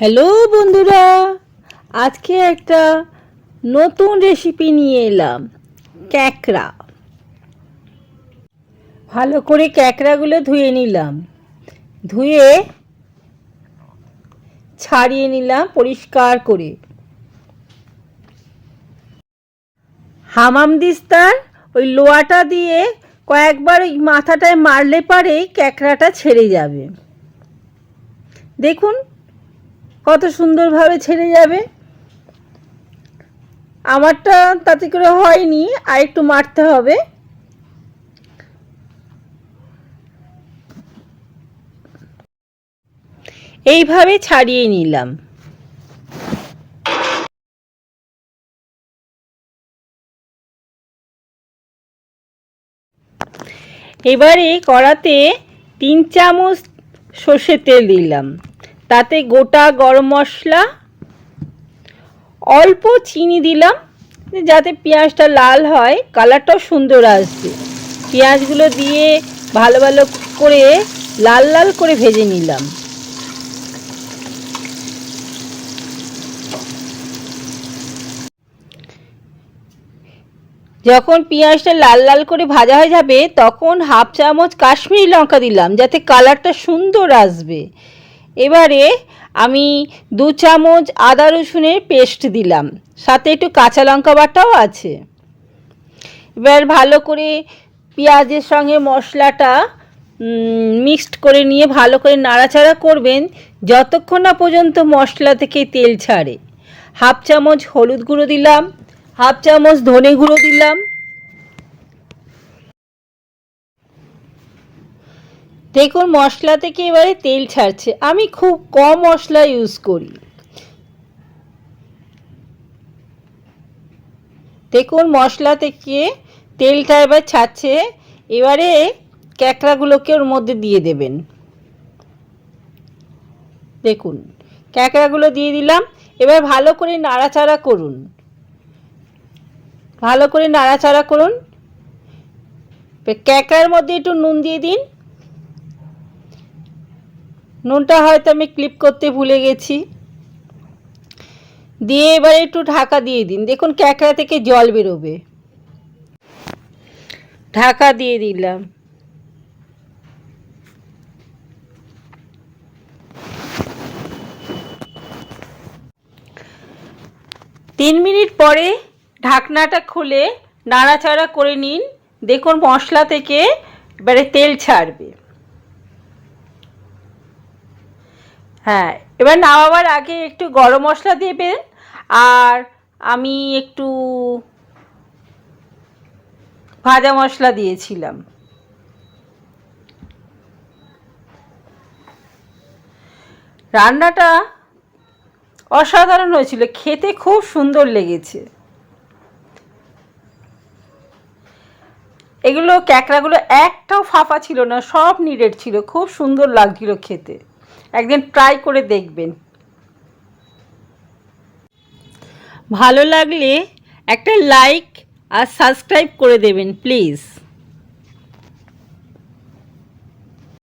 Hello বন্ধুরা, আজকে একটা নতুন রেসিপি নিয়ে এলাম, ক্যাকড়া। ভালো করে ক্যাকড়াগুলো ধুয়ে নিলাম। ধুয়ে ছাড়িয়ে নিলাম পরিষ্কার করে। হামাম দিস্তার ওই লোয়াটা দিয়ে কয়েকবার ওই মাথাটায় মারলে পারেই ক্যাকড়াটা ছেড়ে যাবে। দেখুন কত সুন্দরভাবে ছেড়ে যাবে। আমারটা তাতে করে হয়নি, আর একটু মারতে হবে। এইভাবে ছাড়িয়ে নিলাম। এবারে কড়াতে তিন চামচ সর্ষের তেল দিলাম। তাতে গোটা গরম মশলা, অল্প চিনি দিলাম, যাতে পেঁয়াজটা লাল হয়, কালারটাও সুন্দর আসবে। পেঁয়াজগুলো দিয়ে ভালো ভালো করে লাল লাল করে ভেজে নিলাম। যখন পেঁয়াজটা লাল লাল করে ভাজা হয়ে যাবে, তখন হাফ চামচ কাশ্মীরি লঙ্কা দিলাম, যাতে কালারটা সুন্দর আসবে। এবারে আমি দু চামচ আদা রসুনের পেস্ট দিলাম। সাথে একটু কাঁচা লঙ্কা বাটাও আছে। এবার ভালো করে পেঁয়াজের সঙ্গে মশলাটা মিক্সড করে নিয়ে ভালো করে নাড়াচাড়া করবেন। যতক্ষণ না পর্যন্ত মশলা থেকে তেল ছাড়ে। হাফ চামচ হলুদ গুঁড়ো দিলাম, হাফ চামচ ধনে গুঁড়ো দিলাম দেখুন, মশলা থেকে এবারে তেল ছাড়ছে। আমি খুব কম মশলা ইউজ করি। দেখুন, মশলা থেকে তেলটা এবার ছাড়ছে। এবারে ক্যাকড়াগুলোকে ওর মধ্যে দিয়ে দেবেন। দেখুন, ক্যাকড়াগুলো দিয়ে দিলাম। এবার ভালো করে নাড়াচাড়া করুন। ভালো করে নাড়াচাড়া করুন। ক্যাকড়ার মধ্যে একটু নুন দিয়ে দিন। নুনটা হয়তো আমি ক্লিপ করতে ভুলে গেছি। দিয়ে এবারে একটু ঢাকা দিয়ে দিন। দেখুন ক্যাকড়া থেকে জল বেরোবে। ঢাকা দিয়ে দিলাম। তিন মিনিট পরে ঢাকনাটা খুলে নাড়াচাড়া করে নিন। দেখুন মশলা থেকে এবারে তেল ছাড়বে। হ্যাঁ এবার নামাবার আগে একটু গরম মশলা দেবেন আর আমি একটু ভাজা মশলা দিয়েছিলাম। রান্নাটা অসাধারণ হয়েছিল, খেতে খুব সুন্দর লেগেছে। এগুলো, ক্যাকড়াগুলো একটাও ফাঁপা ছিল না, সব নিডেড ছিল, খুব সুন্দর লাগছিল খেতে। একদিন ট্রাই করে দেখবেন। ভালো লাগলে একটা লাইক আর সাবস্ক্রাইব করে দেবেন প্লিজ